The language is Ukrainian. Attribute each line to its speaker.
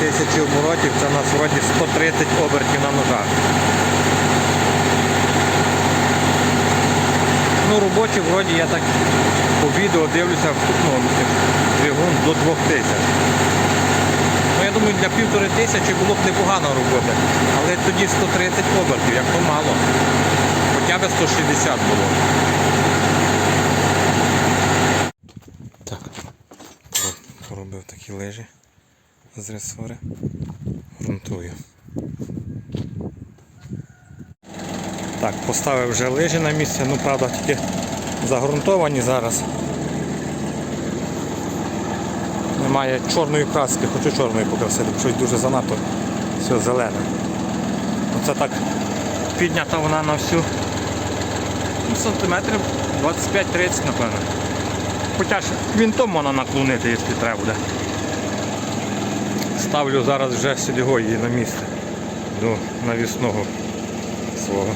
Speaker 1: тисячі оборотів, це у нас вроді 130 обертів на ножах. Ну, робочі вроді я так по відео дивлюся, ну, двигун до 2000. Ну, я думаю, для півтори тисячі було б непогано робити. Але тоді 130 обертів, як то мало. Хоча б 160 було. Поробив такі лижі з ресори. Грунтую. Так, поставив вже лижі на місце, ну правда тільки загрунтовані зараз. Немає чорної краски, хочу чорної покрасити, щось дуже занадто все зелене. Оце так піднята вона на всю ну, сантиметрів 25-30, напевно. Хоча ж вінтом можна наклонити, якщо треба буде. Ставлю зараз вже сільго її на місце до навісного свого.